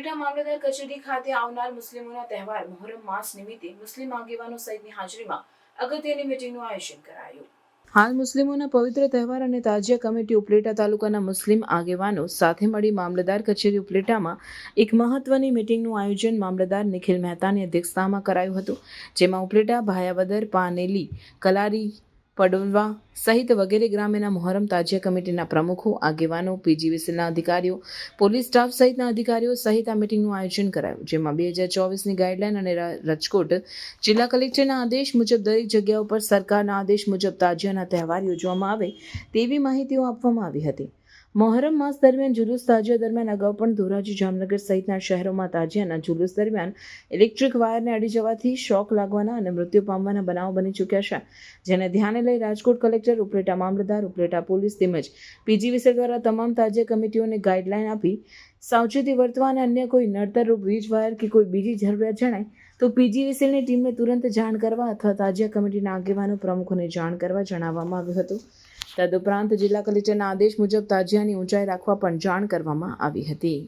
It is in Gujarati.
ઉપલેટા મામલતદાર કચેરી ખાતે આવનાર મુસ્લિમોના તહેવાર મોહરમ માસ નિમિત્તે મુસ્લિમ આગેવાનો સહિતની હાજરીમાં અગત્યની મિટિંગનું આયોજન કરાયું. હાલ મુસ્લિમોના પવિત્ર તહેવાર અને તાજિયા કમિટી ઉપલેટા તાલુકાના મુસ્લિમ આગેવાનો સાથે મળી મામલતદાર કચેરી ઉપલેટામાં એક મહત્વની મિટિંગનું આયોજન મામલતદાર નિખિલ મહેતાની અધ્યક્ષતામાં કરાયું હતું, જેમાં ઉપલેટા ભાયાવદર, પાનેલી, કલારી પડોલવા સહિત વગેરે ગ્રામ્યના મોહરમ તાજિયા કમિટીના પ્રમુખો, આગેવાનો, પીજીવીસીના અધિકારીઓ, પોલીસ સ્ટાફ સહિતના અધિકારીઓ સહિત આ મિટિંગનું આયોજન કરાયું, જેમાં બે હજાર ચોવીસની ગાઈડલાઈન અને રાજકોટ જિલ્લા કલેક્ટરના આદેશ મુજબ દરેક જગ્યાઓ પર સરકારના આદેશ મુજબ તાજિયાના તહેવાર યોજવામાં આવે તેવી માહિતીઓ આપવામાં આવી હતી. મોહરમ માસ દરમિયાન જુલુસ તાજિયા દરમિયાન અગાઉ પણ ધોરાજી જામનગર સહિતના શહેરોમાં તાજિયાના જુલુસ દરમિયાન ઇલેક્ટ્રિક વાયરને અડી જવાથી શોક લાગવાના અને મૃત્યુ પામવાના બનાવો બની ચૂક્યા છે, જેને ધ્યાને લઈ રાજકોટ કલેક્ટર ઉપલેટા મામલતદાર ઉપલેટા પોલીસ તેમજ પીજીવીસી દ્વારા તમામ તાજિયા કમિટીઓને ગાઈડલાઈન આપી, સાવચેતી વર્તવા અને અન્ય કોઈ નડતરરૂપ વીજ વાયર કે કોઈ બીજી જરૂરિયાત જણાય, તો પીજીવીસીની ટીમને તુરંત જાણ કરવા અથવા તાજિયા કમિટીના આગેવાનો પ્રમુખોને જાણ કરવા જણાવવામાં આવ્યું હતું. તદુપરાંત જિલ્લા કલેક્ટરના આદેશ મુજબ તાજિયાની ઊંચાઈ રાખવા પણ જાણ કરવામાં આવી હતી.